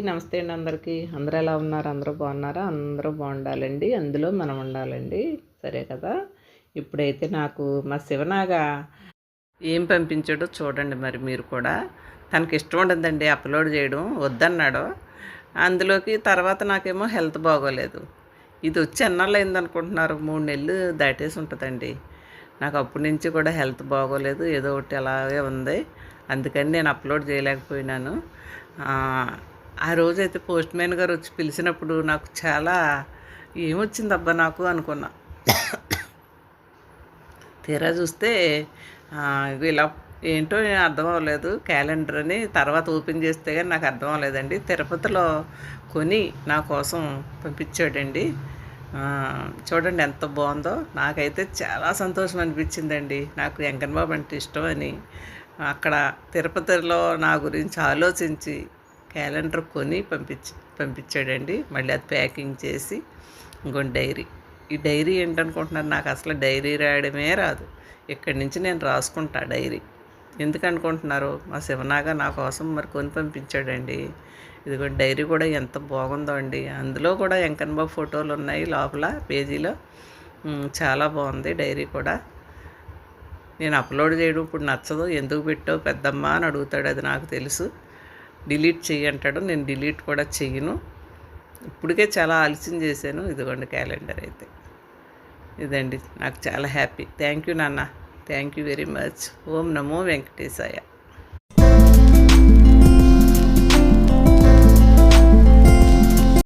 నమస్తే అండి అందరికీ. అందరూ ఎలా ఉన్నారు? అందరూ బాగున్నారా? అందరూ బాగుండాలండి. అందులో మనం ఉండాలండి. సరే కదా? ఇప్పుడైతే నాకు మా శివనాగా ఏం పంపించాడో చూడండి మరి మీరు కూడా. తనకి ఇష్టం ఉండదండి అప్లోడ్ చేయడం. వద్దన్నాడు. అందులోకి తర్వాత నాకేమో హెల్త్ బాగోలేదు. ఇది వచ్చి ఎన్నాళ్ళు అయింది అనుకుంటున్నారు మూడు నెలలు దాటేసి ఉంటుందండి. నాకు అప్పటి నుంచి కూడా హెల్త్ బాగోలేదు. ఏదో ఒకటి అలాగే ఉంది. అందుకని నేను అప్లోడ్ చేయలేకపోయినాను. ఆ, రోజైతే పోస్ట్ మ్యాన్ గారు వచ్చి పిలిచినప్పుడు నాకు చాలా ఏమొచ్చిందబ్బా నాకు అనుకున్నా. తీరా చూస్తే ఇలా ఏంటో నేను అర్థం అవ్వలేదు. క్యాలెండర్ అని తర్వాత ఓపెన్ చేస్తే కానీ నాకు అర్థం అవ్వలేదండి. తిరుపతిలో కొని నా కోసం పంపించాడండి. చూడండి ఎంత బాగుందో. నాకైతే చాలా సంతోషం అనిపించిందండి. నాకు వెంకన్ బాబు అంటే ఇష్టం అని. అక్కడ తిరుపతిలో నా గురించి ఆలోచించి క్యాలెండర్ కొని పంపించి పంపించాడండి మళ్ళీ అది ప్యాకింగ్ చేసి ఇంకొన్ని డైరీ. ఈ డైరీ ఏంటనుకుంటున్నారు? నాకు అసలు డైరీ రాయడమే రాదు. ఇక్కడి నుంచి నేను రాసుకుంటా డైరీ. ఎందుకనుకుంటున్నారు? మా శివనాగ నా కోసం మరి కొని పంపించాడండి. ఇదిగో డైరీ కూడా ఎంత బాగుందో అండి. అందులో కూడా వెంకన్న బాబు ఫోటోలు ఉన్నాయి లోపల పేజీలో. చాలా బాగుంది డైరీ కూడా. నేను అప్లోడ్ చేయడం ఇప్పుడు నచ్చదు. ఎందుకు పెట్టావు పెద్దమ్మ అని అడుగుతాడు అది నాకు తెలుసు. డిలీట్ చెయ్యి అంటాడు. నేను డిలీట్ కూడా చెయ్యను. ఇప్పటికే చాలా ఆలస్యం చేశాను. ఇదిగోండి క్యాలెండర్ అయితే. ఇదండి. నాకు చాలా హ్యాపీ. థ్యాంక్ యూ నాన్న. Thank you very much. ఓం నమో వెంకటేశాయ.